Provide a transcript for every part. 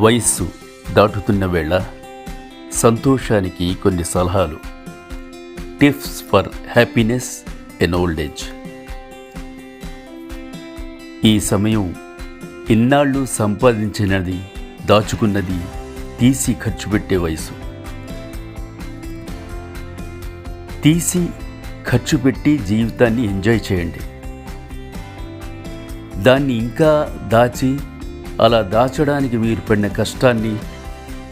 వయస్సు దాటుతున్న వేళ సంతోషానికి కొన్ని సలహాలు. Tips for happiness in old age. ఈ సమయం ఇన్నాళ్ళు సంపాదించినది దాచుకున్నది తీసి ఖర్చు పెట్టే వయసు తీసి ఖర్చు పెట్టి జీవితాన్ని ఎంజాయ్ చేయండి. దాన్ని ఇంకా దాచి అలా దాచడానికి మీరు పడిన కష్టాన్ని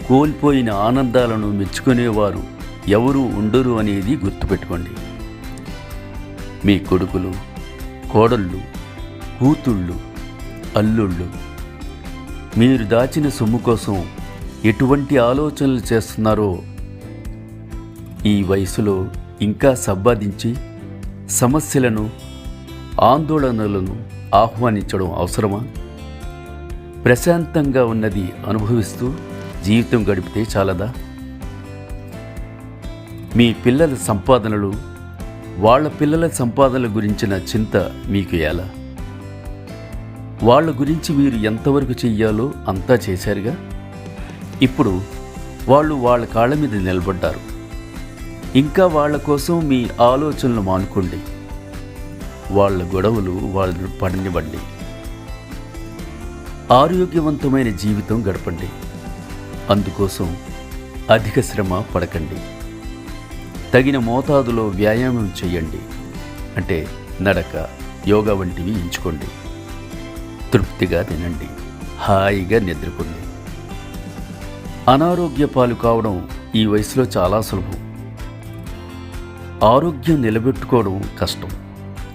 కోల్పోయిన ఆనందాలను మెచ్చుకునేవారు ఎవరు ఉండరు అనేది గుర్తుపెట్టుకోండి. మీ కొడుకులు కోడళ్ళు కూతుళ్ళు అల్లుళ్ళు మీరు దాచిన సొమ్ము కోసం ఎటువంటి ఆలోచనలు చేస్తున్నారో ఈ వయసులో ఇంకా సంపాదించి సమస్యలను ఆందోళనలను ఆహ్వానించడం అవసరమా? ప్రశాంతంగా ఉన్నది అనుభవిస్తూ జీవితం గడిపితే చాలదా? మీ పిల్లల సంపాదనలు వాళ్ళ పిల్లల సంపాదనల గురించిన చింత మీకు ఎలా? వాళ్ళ గురించి మీరు ఎంతవరకు చెయ్యాలో అంతా చేశారుగా? ఇప్పుడు వాళ్ళు వాళ్ళ కాళ్ళ మీద నిలబడ్డారు. ఇంకా వాళ్ళ కోసం మీ ఆలోచనలు మానుకోండి. వాళ్ళ గొడవలు వాళ్ళను పడనివ్వండి. ఆరోగ్యవంతమైన జీవితం గడపండి. అందుకోసం అధిక శ్రమ పడకండి. తగిన మోతాదులో వ్యాయామం చేయండి అంటే నడక యోగా వంటివి ఎంచుకోండి. తృప్తిగా తినండి. హాయిగా నిద్రపోండి. అనారోగ్య పాలు కావడం ఈ వయసులో చాలా సులభం. ఆరోగ్యం నిలబెట్టుకోవడం కష్టం.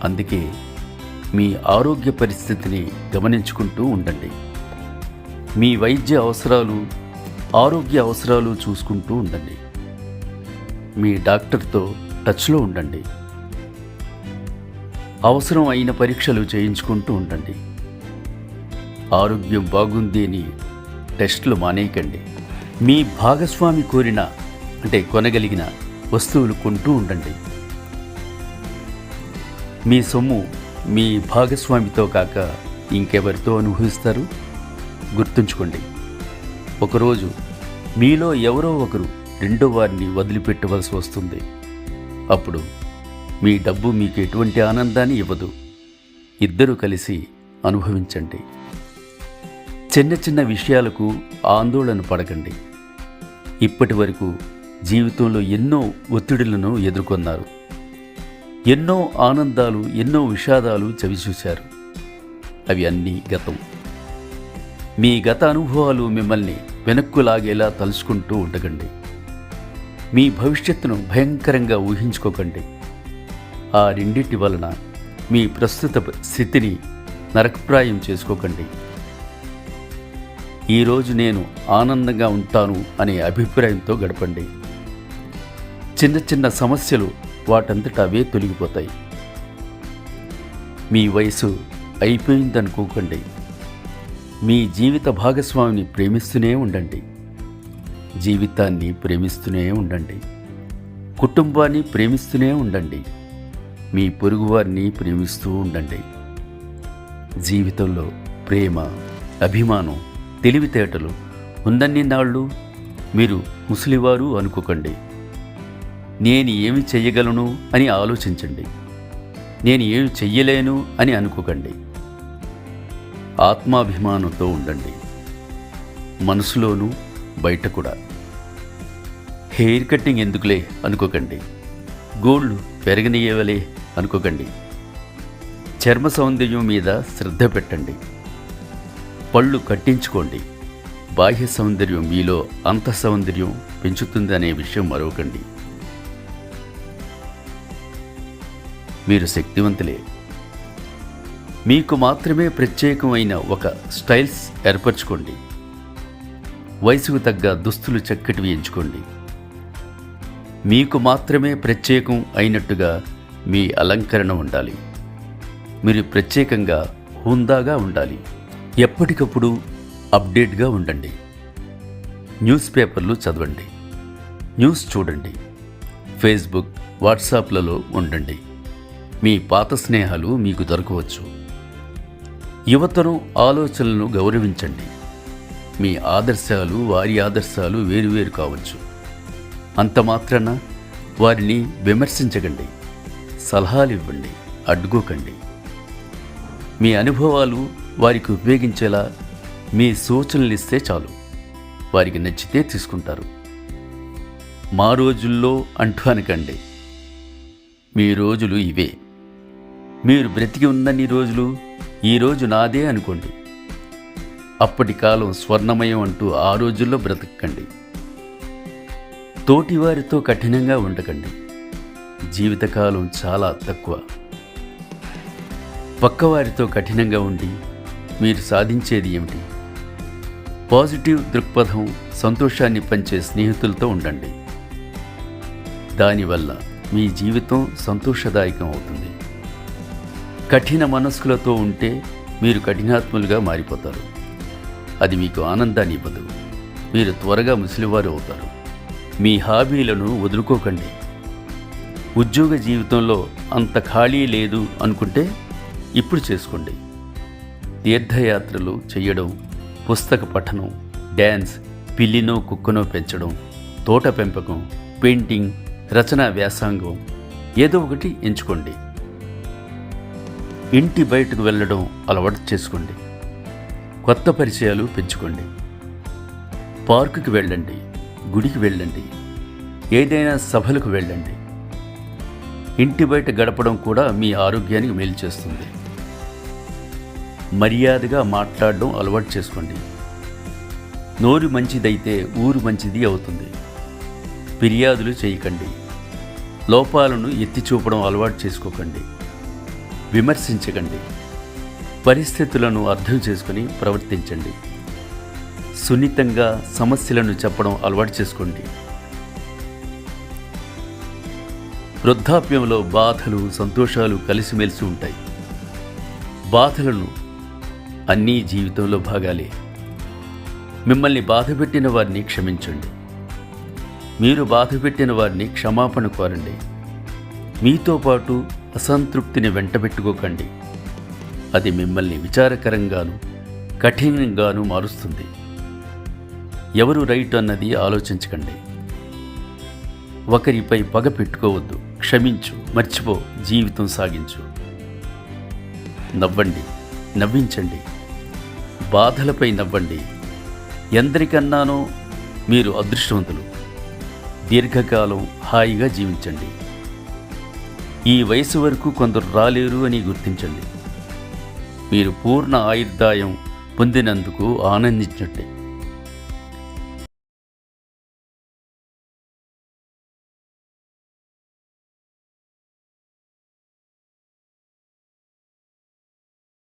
అందుకే మీ ఆరోగ్య పరిస్థితిని గమనించుకుంటూ ఉండండి. మీ వైద్య అవసరాలు ఆరోగ్య అవసరాలు చూసుకుంటూ ఉండండి. మీ డాక్టర్తో టచ్లో ఉండండి. అవసరం అయిన పరీక్షలు చేయించుకుంటూ ఉండండి. ఆరోగ్యం బాగుంది అని టెస్టులు మానేయకండి. మీ భాగస్వామి కోరిన అంటే కొనగలిగిన వస్తువులు కొంటూ ఉండండి. మీ సొమ్ము మీ భాగస్వామితో కాక ఇంకెవరితో అనుభవిస్తారు? గుర్తుంచుకోండి ఒకరోజు మీలో ఎవరో ఒకరు రెండో వారిని వదిలిపెట్టవలసి వస్తుంది. అప్పుడు మీ డబ్బు మీకు ఎటువంటి ఆనందాన్ని ఇవ్వదు. ఇద్దరూ కలిసి అనుభవించండి. చిన్న చిన్న విషయాలకు ఆందోళన పడకండి. ఇప్పటి వరకు జీవితంలో ఎన్నో ఒత్తిడులను ఎదుర్కొన్నారు. ఎన్నో ఆనందాలు ఎన్నో విషాదాలు చవిచూశారు. అవి అన్నీ గతం. మీ గత అనుభవాలు మిమ్మల్ని వెనక్కు లాగేలా తలుచుకుంటూ ఉండకండి. మీ భవిష్యత్తును భయంకరంగా ఊహించుకోకండి. ఆ రెండింటి వలన మీ ప్రస్తుత స్థితిని నరకప్రాయం చేసుకోకండి. ఈరోజు నేను ఆనందంగా ఉంటాను అనే అభిప్రాయంతో గడపండి. చిన్న చిన్న సమస్యలు వాటంతట అవే తొలగిపోతాయి. మీ వయసు అయిపోయిందనుకోకండి. మీ జీవిత భాగస్వామిని ప్రేమిస్తూనే ఉండండి. జీవితాన్ని ప్రేమిస్తూనే ఉండండి. కుటుంబాన్ని ప్రేమిస్తూనే ఉండండి. మీ పొరుగువారిని ప్రేమిస్తూ ఉండండి. జీవితంలో ప్రేమ అభిమానం తెలివితేటలు ఉందన్ని నాళ్ళు మీరు ముసలివారు అనుకోకండి. నేను ఏమి చెయ్యగలను అని ఆలోచించండి. నేను ఏమి చెయ్యలేను అని అనుకోకండి. ఆత్మాభిమానంతో ఉండండి. మనసులోనూ బయట కూడా. హెయిర్ కట్టింగ్ ఎందుకులే అనుకోకండి. గోళ్ళు పెరగనీయవలే అనుకోకండి. చర్మ సౌందర్యం మీద శ్రద్ధ పెట్టండి. పళ్ళు కట్టించుకోండి. బాహ్య సౌందర్యం మీలో అంత సౌందర్యం పెంచుతుందనే విషయం మరవకండి. మీరు శక్తివంతులే. మీకు మాత్రమే ప్రత్యేకమైన ఒక స్టైల్స్ ఏర్పరచుకోండి. వయసుకు తగ్గ దుస్తులు చక్కటివి ఎంచుకోండి మీకు మాత్రమే ప్రత్యేకం అయినట్టుగా మీ అలంకరణ ఉండాలి. మీరు ప్రత్యేకంగా హుందాగా ఉండాలి. ఎప్పటికప్పుడు అప్డేట్గా ఉండండి. న్యూస్ పేపర్లు చదవండి. న్యూస్ చూడండి. ఫేస్బుక్ వాట్సాప్లలో ఉండండి. మీ పాత స్నేహాలు మీకు దొరకవచ్చు. యువతరం ఆలోచనలను గౌరవించండి. మీ ఆదర్శాలు వారి ఆదర్శాలు వేరువేరు కావచ్చు. అంత మాత్రాన వారిని విమర్శించకండి. సలహాలు ఇవ్వండి. అడ్డుకోకండి. మీ అనుభవాలు వారికి ఉపయోగించేలా మీ సూచనలు ఇస్తే చాలు. వారికి నచ్చితే తీసుకుంటారు. మా రోజుల్లో అంటూ అనకండి. మీ రోజులు ఇవే. మీరు బ్రతికి ఉందన్ని రోజులు ఈ రోజు నాదే అనుకోండి. అప్పటి కాలం స్వర్ణమయం అంటూ ఆ రోజుల్లో బ్రతకండి. తోటివారితో కఠినంగా ఉండకండి. జీవితకాలం చాలా తక్కువ. పక్కవారితో కఠినంగా ఉండి మీరు సాధించేది ఏమిటి? పాజిటివ్ దృక్పథం సంతోషాన్ని పంచే స్నేహితులతో ఉండండి. దానివల్ల మీ జీవితం సంతోషదాయకం అవుతుంది. కఠిన మనస్కులతో ఉంటే మీరు కఠినాత్ములుగా మారిపోతారు. అది మీకు ఆనందాన్ని ఇవ్వదు. మీరు త్వరగా ముసలివారు అవుతారు. మీ హాబీలను వదులుకోకండి. ఉద్యోగ జీవితంలో అంత ఖాళీ లేదు అనుకుంటే ఇప్పుడు చేసుకోండి. తీర్థయాత్రలు చేయడం పుస్తక పఠనం డ్యాన్స్ పిల్లినో కుక్కనో పెంచడం తోట పెంపకం పెయింటింగ్ రచనా వ్యాసంగం ఏదో ఒకటి ఎంచుకోండి. ఇంటి బయటకు వెళ్ళడం అలవాటు చేసుకోండి. కొత్త పరిచయాలు పెంచుకోండి. పార్కుకి వెళ్ళండి గుడికి వెళ్ళండి ఏదైనా సభలకు వెళ్ళండి. ఇంటి బయట గడపడం కూడా మీ ఆరోగ్యానికి మేలు చేస్తుంది. మర్యాదగా మాట్లాడడం అలవాటు చేసుకోండి. నోరు మంచిదైతే ఊరు మంచిది అవుతుంది. ఫిర్యాదులు చేయకండి. లోపాలను ఎత్తి చూపడం అలవాటు చేసుకోకండి. విమర్శించకండి. పరిస్థితులను అర్థం చేసుకుని ప్రవర్తించండి. సున్నితంగా సమస్యలను చెప్పడం అలవాటు చేసుకోండి. వృద్ధాప్యంలో బాధలు సంతోషాలు కలిసిమెలిసి ఉంటాయి. బాధలను అన్నీ జీవితంలో భాగాలే. మిమ్మల్ని బాధపెట్టిన వారిని క్షమించండి. మీరు బాధపెట్టిన వారిని క్షమాపణ కోరండి. మీతో పాటు అసంతృప్తిని వెంటబెట్టుకోకండి. అది మిమ్మల్ని విచారకరంగాను కఠినంగాను మారుస్తుంది. ఎవరు రైట్ అన్నది ఆలోచించకండి. ఒకరిపై పగ పెట్టుకోవద్దు. క్షమించు మర్చిపో జీవితం సాగించు. నవ్వండి నవ్వించండి. బాధలపై నవ్వండి. ఎందరికన్నానో మీరు అదృష్టవంతులు. దీర్ఘకాలం హాయిగా జీవించండి. ఈ వయసు వరకు కొందరు రాలేరు అని గుర్తించండి. మీరు పూర్ణ ఆయుర్దాయం పొందినందుకు ఆనందించండి